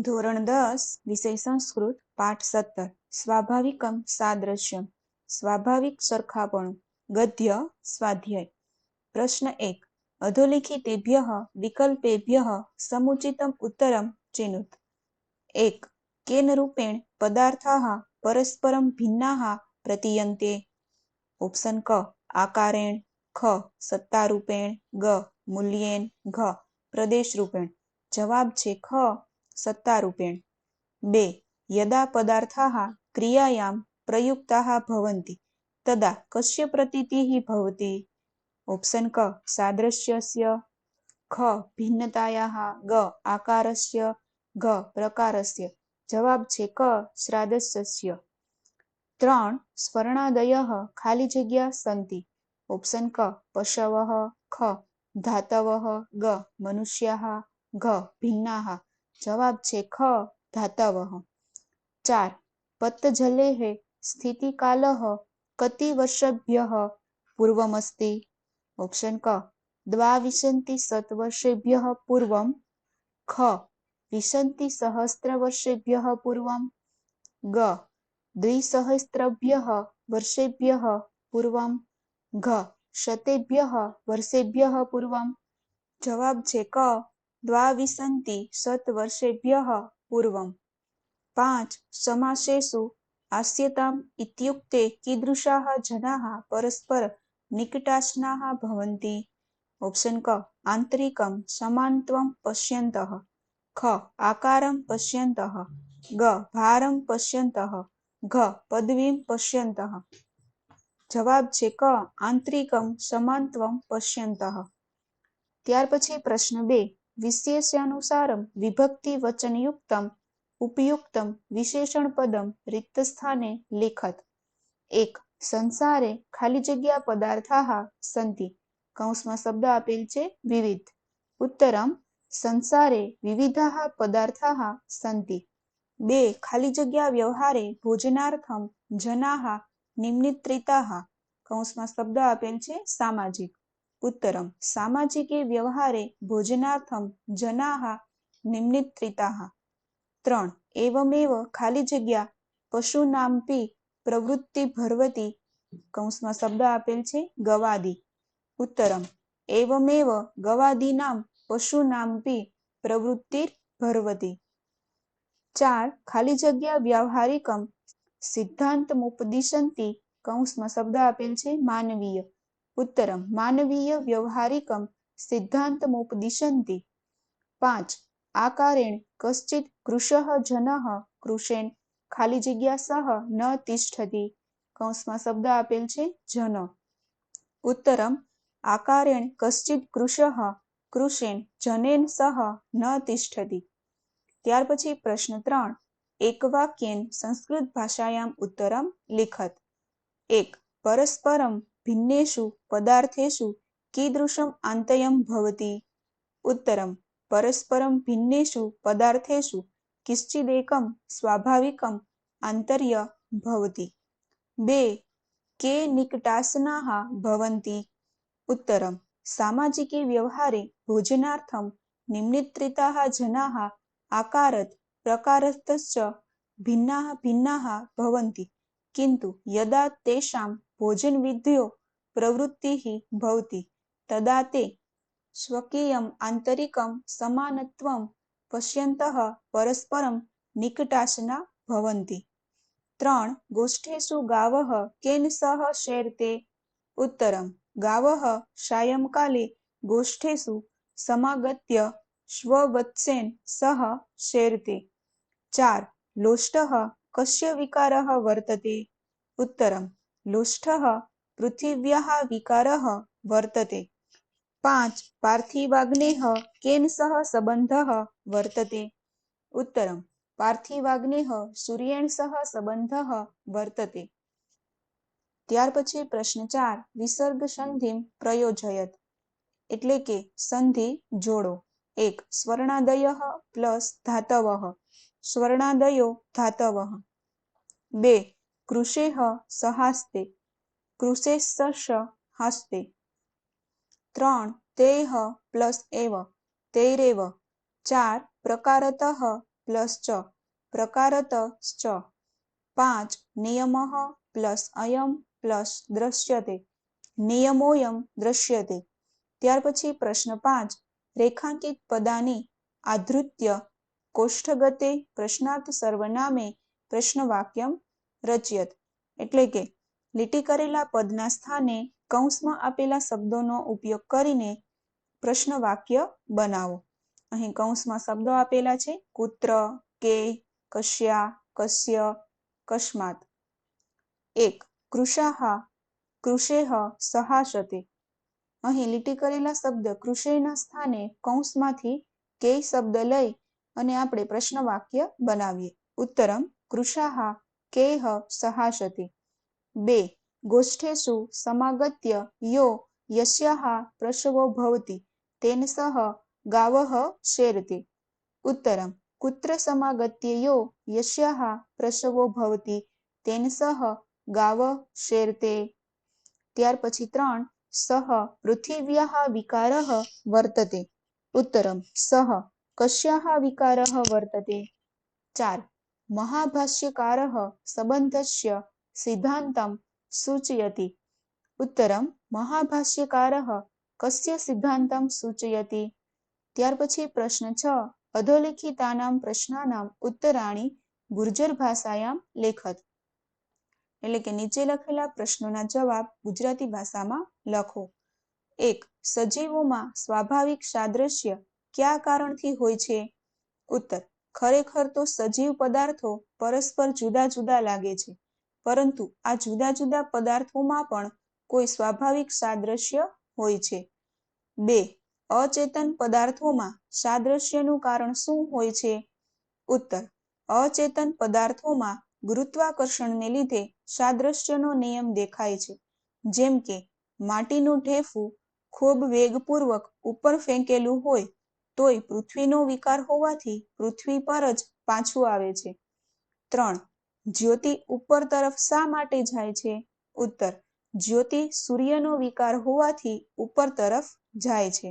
ધોરણ દસ, વિષય સંસ્કૃત, પાઠ સત્તર. સ્વાભાવિકમ સાદ્રશ્યમ. સ્વાભાવિક સરખાપણું. ગદ્ય, સ્વાધ્યાય. પ્રશ્ન એક. અધોલિખિતેભ્ય, વિકલ્પેભ્ય, સમુચિતમ ઉત્તરમ, ચિનુત. એક. કેન રૂપેણ પદાર્થા પરસ્પરમ ભિન્ના પ્રતીયન્તે ઓપ્શન ક. આકારેણ. ખ. સત્તારૂપેણ. ગ. મૂલ્યેન ઘ. પ્રદેશરૂપેણ. જવાબ છે ખ. સત્તારૂપેણ. બે, યદા પદાર્થાः ક્રિયાયામ પ્રયુક્તાः ભવन्ति તદા કસ્ય પ્રતીતિः ભવતિ. ઓપ્શન ક સાદૃશ્યસ્ય ખ ભિન્નતાયાः ગ, આકારસ્ય. ઘ, પ્રકારસ્ય. જવાબ છે ક શ્રાદસ્યસ્ય ત્રણ, સ્વર્ણાદય ખાલી જગ્યા સંતિ. ઓપ્શન ક, પશવ. ખ, ધાતવ. ગ, મનુષ્યાः. ઘ ભિન્નાः જવાબ છે ખ ધાતવ ચાર, પતજલેહે સ્થિતિકાલહ કતિ વર્ષભ્યઃ પૂર્વમસ્તિ. ઓપ્શન ક, દ્વાવિશંતિ સત્વર્ષેભ્યઃ પૂર્વમ. ખ, વિશંતિ સહસ્ત્ર વર્ષેભ્યઃ પૂર્વમ. ગ, દ્વિસહસ્ત્રભ્યઃ વર્ષેભ્યઃ પૂર્વમ. ઘ, શતેભ્ય વર્ષેભ્ય પૂર્વમ. જવાબ છે ક द्वाविंशति शतवर्षेभ्यः पूर्वं पाञ्च समासेषु आस्यताम् इत्युक्ते कीदृशाः जनाः परस्पर निकटाश्नाः भवन्ति ऑप्शन क आन्तरिकं समानत्वं पश्यन्तः ख आकारं पश्यन्तः ग भारं पश्यन्तः घ पदवीं पश्यन्तः જવાબ છે ક આંતરિકમ સમાનત્વમ પશ્યંત ત્યાર પછી પ્રશ્ન બે વિશેષ્યાનુસારમ વિભક્તિ વચનયુક્તમ ઉપયુક્તમ વિશેષણ પદમ રિક્ત સ્થાને લેખત. એક, સંસારે ખાલી જગ્યા પદાર્થા સંતિ કૌંસમાં શબ્દ આપેલ છે વિવિધ. ઉત્તરમ, સંસારે વિવિધાः પદાર્થા સંતિ બે, ખાલી જગ્યા વ્યવહારે ભોજનાર્થમ જનાः નિમ્નિત્રિતાः કૌંસમાં શબ્દ આપેલ છે સામાજિક. ઉત્તરમ. સામાજિકે વ્યવહારે ભોજનાર્થમ जनाः નિમ્નિત્રિતાः ત્રણ. એવમેવ ખાલી જગ્યા પશુનામપી પ્રવૃત્તિ ભરવતી કૌંસમાં શબ્દ આપેલ છે ગવાદી. ઉત્તરમ. એવમેવ ગવાદીનામ પશુનામપી પ્રવૃત્તિ ભરવતી. ચાર. ખાલી જગ્યા વ્યવહારિકમ સિદ્ધાંતમુપદિશંતિ કૌંસમાં શબ્દ આપેલ છે માનવીય. ઉત્તરમ, માનવીય વ્યવહારિકમ સિદ્ધાંતમુપદિશંતિ. પાંચ, આકારેણ કશ્ચિત કૃષઃ જનઃ કૃષેણ ખાલી જગ્યા સહ ન તિષ્ઠતિ. કૌંસમાં શબ્દ આપેલ છે, જન. ઉત્તરમ, આકારેણ કશ્ચિત કૃષઃ કૃષેણ જનેન સહ ન તિષ્ઠતિ. ત્યાર પછી પ્રશ્ન ત્રણ, એકવાક્યેન સંસ્કૃત ભાષાયામ ઉત્તરમ, લિખત. એક, પરસ્પરમ भिन्नेषु पदार्थेषु कीदृशम् अन्तयं भवति? उत्तरं परस्परं भिन्नेषु पदार्थेषु किश्चिदेकं स्वाभाविकम् अन्तर्य भवति। बे के निकटासनाः भवन्ति? उत्तरं सामाजिके व्यवहारे भोजनार्थं निम्नित्रिताः जनाः आकारत् प्रकारस्तश्च भिन्नाः भिन्नाः भवन्ति किन्तु यदा तेषां भोजनविधौ प्रवृत्तिः भवति तदा ते स्वकीयम् आन्तरिकं समानत्वं पश्यन्तः परस्परं निकटासना भवन्ति त्रण गोष्ठेषु गावः केन सह शेर्ते उत्तरं गावः सायंकाले गोष्ठेषु समागत्य स्ववत्सेन सह शेर्ते चार लोष्टः कस्य विकारः वर्तते उत्तरं लोष्टः पृथिव्याः विकारः वर्तते पांच पार्थिवाग्नेः केन सह सम्बन्धः वर्तते उत्तरं પાર્થિવાગ્નેહ સૂર્યેણ સહ સંબંધઃ વર્તતે ત્યાર પછી પ્રશ્ન ચાર વિસર્ગ સંધિમ પ્રયોજયત એટલે કે સંધિ જોડો એક સ્વર્ણાદય પ્લસ ધાતવ સ્વર્ણાદયો ધાતવ બે કૃષેહ સહાસ્તે કૃષેશ હાસ્તે. ત્રણ, તેહ પ્લસ એવ, તેરેવ. ચાર, પ્રકારત પ્લસ ચ, પ્રકારત ચ. પાંચ, નિયમ પ્લસ અયમ પ્લસ દ્રશ્યતે, નિયમોયમ દ્રશ્યતે. ત્યાર પછી પ્રશ્ન પાંચ, રેખાંકિત પદાની આધૃત્ય કોષ્ઠગતે પ્રશ્નાર્થ સર્વનામે પ્રશ્ન વાક્યમ રચયત. એટલે કે, લીટી કરેલા પદના સ્થાને કૌંસમાં આપેલા શબ્દોનો ઉપયોગ કરીને પ્રશ્ન વાક્ય બનાવો. અહીં કૌંસમાં શબ્દો આપેલા છે, કુત્ર, કે, કશ્યા, કશ્ય કસ્માત એક કૃષાહા કૃષેહ સહાશતે. અહીં લીટી કરેલા શબ્દ કૃષેના સ્થાને કૌંસમાંથી કે શબ્દ લઈ અને આપણે પ્રશ્ન વાક્ય બનાવીએ. ઉત્તરમ કૃષાહા કેહ સહાશતે બે ગોષ્ઠેષુ સમાગત્ય યો યસ્યાહ પ્રસવો ભવતિ તેન સહ ગાવઃ શેરતે ઉત્તરમ કુત્ર સમાગત્ય યો યસ્યાહ પ્રસવો ભવતિ તેન સહ ગાવ શેરતે ત્યાર પછી ત્રણ સહ પૃથિવ્યાः વિકારः વર્તતે ઉત્તરમ સહ કસ્યાः વિકારः વર્તતે ચાર મહાભાષ્યકારः સંબંધસ્ય સિદ્ધાંતમ સૂચયતિ ઉત્તરમ મહાભાષ્યકાર કસ્ય સિદ્ધાંતમ સૂચયતિ ત્યાર પછી પ્રશ્ન છ અધોલિખિતાનામ પ્રશ્નાનામ ઉત્તરાણી ગુર્જર ભાષાયામ લેખત એટલે કે નીચે લખેલા પ્રશ્નોના જવાબ ગુજરાતી ભાષામાં લખો। એક, સજીવોમાં સ્વાભાવિક સાદ્રશ્ય કયા કારણથી હોય છે? ઉત્તર ખરેખર તો સજીવ પદાર્થો પરસ્પર જુદા જુદા લાગે છે. પરંતુ આ જુદા જુદા પદાર્થોમાં પણ કોઈ સ્વાભાવિક સાદ્રશ્ય હોય છે. બે, અચેતન પદાર્થોમાં સાદ્રશ્યનું કારણ શું હોય છે? ઉત્તર, અચેતન પદાર્થોમાં ગુરુત્વાકર્ષણને લીધે સાદ્રશ્યનો નિયમ દેખાય છે. જેમ કે, માટીનું ઢેફું ખૂબ વેગપૂર્વક ઉપર ફેંકેલું હોય તોય પૃથ્વીનો વિકાર હોવાથી પૃથ્વી પર જ પાછું આવે છે. ત્રણ, જ્યોતિ ઉપર તરફ શા માટે જાય છે? ઉત્તર, જ્યોતિ સૂર્યનો વિકાર હોવાથી ઉપર તરફ જાય છે.